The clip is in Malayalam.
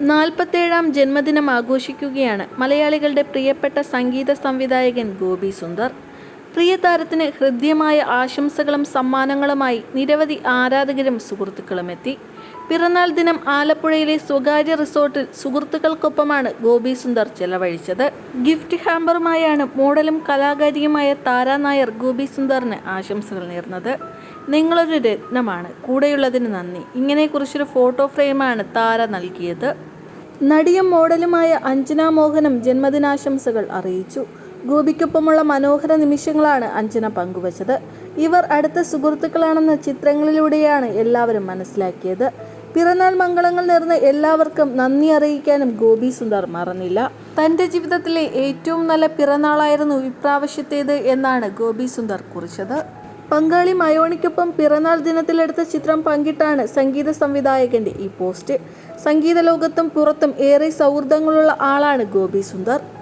നാൽപ്പത്തേഴാം ജന്മദിനം ആഘോഷിക്കുകയാണ് മലയാളികളുടെ പ്രിയപ്പെട്ട സംഗീത സംവിധായകൻ ഗോപി സുന്ദർ. പ്രിയ താരത്തിന് ഹൃദ്യമായ ആശംസകളും സമ്മാനങ്ങളുമായി നിരവധി ആരാധകരും സുഹൃത്തുക്കളും എത്തി പിറന്നാൾ ദിനം ആലപ്പുഴയിലെ സ്വകാര്യ റിസോർട്ടിൽ സുഹൃത്തുക്കൾക്കൊപ്പമാണ് ഗോപി സുന്ദർ ചെലവഴിച്ചത്. ഗിഫ്റ്റ് ഹാമ്പറുമായാണ് മോഡലും കലാകാരിയുമായ താര നായർ ഗോപി സുന്ദറിന് ആശംസകൾ നേർന്നത്. നിങ്ങളൊരു രത്നമാണ്. കൂടെയുള്ളതിന് നന്ദി. ഇങ്ങനെക്കുറിച്ചൊരു ഫോട്ടോ ഫ്രെയിമാണ് താര നൽകിയത്. നടിയും മോഡലുമായ അഞ്ജന മോഹനും ജന്മദിനാശംസകൾ അറിയിച്ചു. ഗോപിക്കൊപ്പമുള്ള മനോഹര നിമിഷങ്ങളാണ് അഞ്ജന പങ്കുവച്ചത്. ഇവർ അടുത്ത സുഹൃത്തുക്കളാണെന്ന ചിത്രങ്ങളിലൂടെയാണ് എല്ലാവരും മനസ്സിലാക്കിയത്. പിറന്നാൾ മംഗളങ്ങൾ നേർന്ന എല്ലാവർക്കും നന്ദി അറിയിക്കാനും ഗോപി സുന്ദർ മറന്നില്ല. തന്റെ ജീവിതത്തിലെ ഏറ്റവും നല്ല പിറന്നാളായിരുന്നു ഇപ്രാവശ്യത്തേത് എന്നാണ് ഗോപി സുന്ദർ കുറിച്ചത്. പങ്കാളി മയോണിക്കൊപ്പം പിറന്നാൾ ദിനത്തിലെടുത്ത ചിത്രം പങ്കിട്ടാണ് സംഗീത സംവിധായകന്റെ ഈ പോസ്റ്റ്. സംഗീത ലോകത്തും പുറത്തും ഏറെ സൗഹൃദങ്ങളുള്ള ആളാണ് ഗോപി സുന്ദർ.